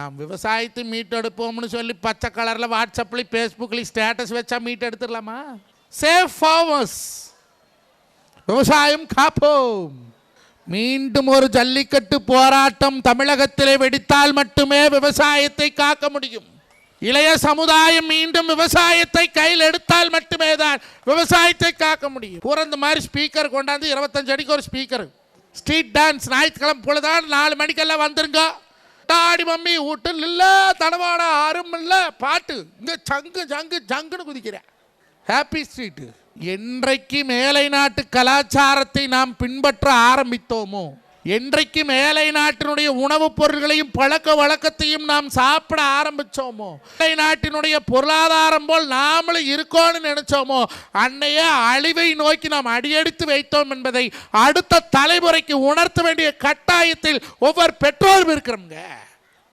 நாம் விவசாயத்தை மீட்டெடுப்போம்னு சொல்லி பச்சை கலரில் வாட்ஸ்அப்லேயும் ஃபேஸ்புக்லேயும் ஸ்டேட்டஸ் வச்சா மீட் எடுத்துடலாமா சேஃப் ஃபார்மர்ஸ் விவசாயம் காப்போம். மீண்டும் ஒரு ஜல்லிக்கட்டு போராட்டம் தமிழகத்திலே வெடித்தால் மட்டுமே விவசாயத்தை காக்க முடியும். இளைய சமுதாயம் மீண்டும் விவசாயத்தை கையில் எடுத்தால் மட்டுமே தான் விவசாயத்தை காக்க முடியும். பிறந்த மாதிரி ஸ்பீக்கர் கொண்டாந்து இருபத்தஞ்சு அடிக்கு ஒரு ஸ்பீக்கர் ஸ்ட்ரீட் டான்ஸ் ஞாயிற்றுக்கிழமை பொழுதான் நாலு மணிக்கெல்லாம் வந்துருங்க. டாடி மம்மி வீட்டில் இல்லை தடவாட ஆறும் இல்லை பாட்டு. இங்கே சங்கு சங்கு சங்குன்னு குதிக்கிறேன் ஹாப்பி ஸ்ட்ரீட்டு என்றைக்கு மேலை நாட்டு கலாச்சாரத்தை நாம் பின்பற்ற ஆரம்பித்தோமோ? என்றைக்கு மேலை நாட்டினுடைய உணவுப் பொருள்களையும் பழக்க வழக்கத்தையும் நாம் சாப்பிட ஆரம்பிச்சோமோ மேலை நாட்டினுடைய பொருளாதாரம் போல் நாமளும் இருக்கோம்னு நினைச்சோமோ அன்னைய அழிவை நோக்கி நாம் அடியெடுத்து வைத்தோம் என்பதை அடுத்த தலைமுறைக்கு உணர்த்த வேண்டிய கட்டாயத்தில் ஒவ்வொரு பெற்றோரும் இருக்கிறோம்ங்க.